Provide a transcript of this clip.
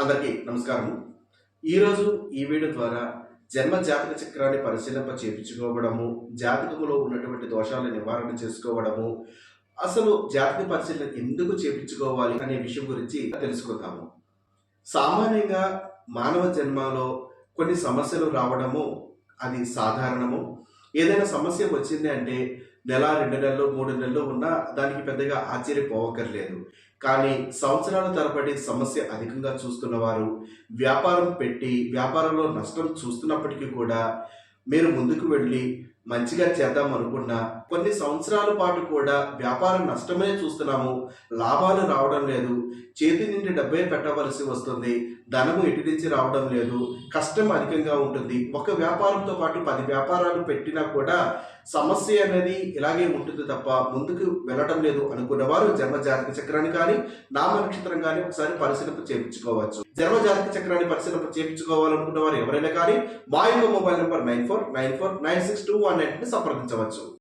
అందరికీ నమస్కారం ఈరోజు ఈ వీడియో ద్వారా జన్మ జాతక చక్రాన్ని పరిశీలింప చేపించుకోవడము జాతకములో ఉన్నటువంటి దోషాలను నివారణ చేసుకోవడము అసలు జాతక పరిశీలన ఎందుకు చేపించుకోవాలి అనే విషయం గురించి తెలుసుకుందాము. సామాన్యంగా మానవ జన్మలో కొన్ని సమస్యలు రావడము అది సాధారణము. ఏదైనా సమస్య వచ్చింది అంటే నెల రెండు నెలలు మూడు నెలలు ఉన్నా దానికి పెద్దగా ఆశ్చర్యపోవక్కర్లేదు. కానీ సంవత్సరాల తరబడి సమస్య అధికంగా చూస్తున్నవారు వ్యాపారం పెట్టి వ్యాపారంలో నష్టం చూస్తున్నప్పటికీ కూడా మీరు ముందుకు వెళ్ళి మంచిగా చేద్దాం అనుకున్నా కొన్ని సంవత్సరాల పాటు కూడా వ్యాపారం నష్టమే చూస్తున్నాము. లాభాలు రావడం లేదు. చేతి నుండి డబ్బే పెట్టవలసి వస్తుంది. ధనము ఇటు నుంచి రావడం లేదు. కష్టం అధికంగా ఉంటుంది. ఒక వ్యాపారంతో పాటు పది వ్యాపారాలు పెట్టినా కూడా సమస్య అనేది ఇలాగే ఉంటుంది తప్ప ముందుకు వెళ్ళడం లేదు అనుకున్నవారు జన్మ జాతక చక్రాన్ని కానీ నామ నక్షత్రం కానీ ఒకసారి పరిశీలన చేయించుకోవచ్చు. జన్మ చక్రాన్ని పరిశీలన చేయించుకోవాలనుకున్న వారు ఎవరైనా కానీ మా యొక్క mobile number nine four nine four nine six two one సంప్రదించవచ్చు.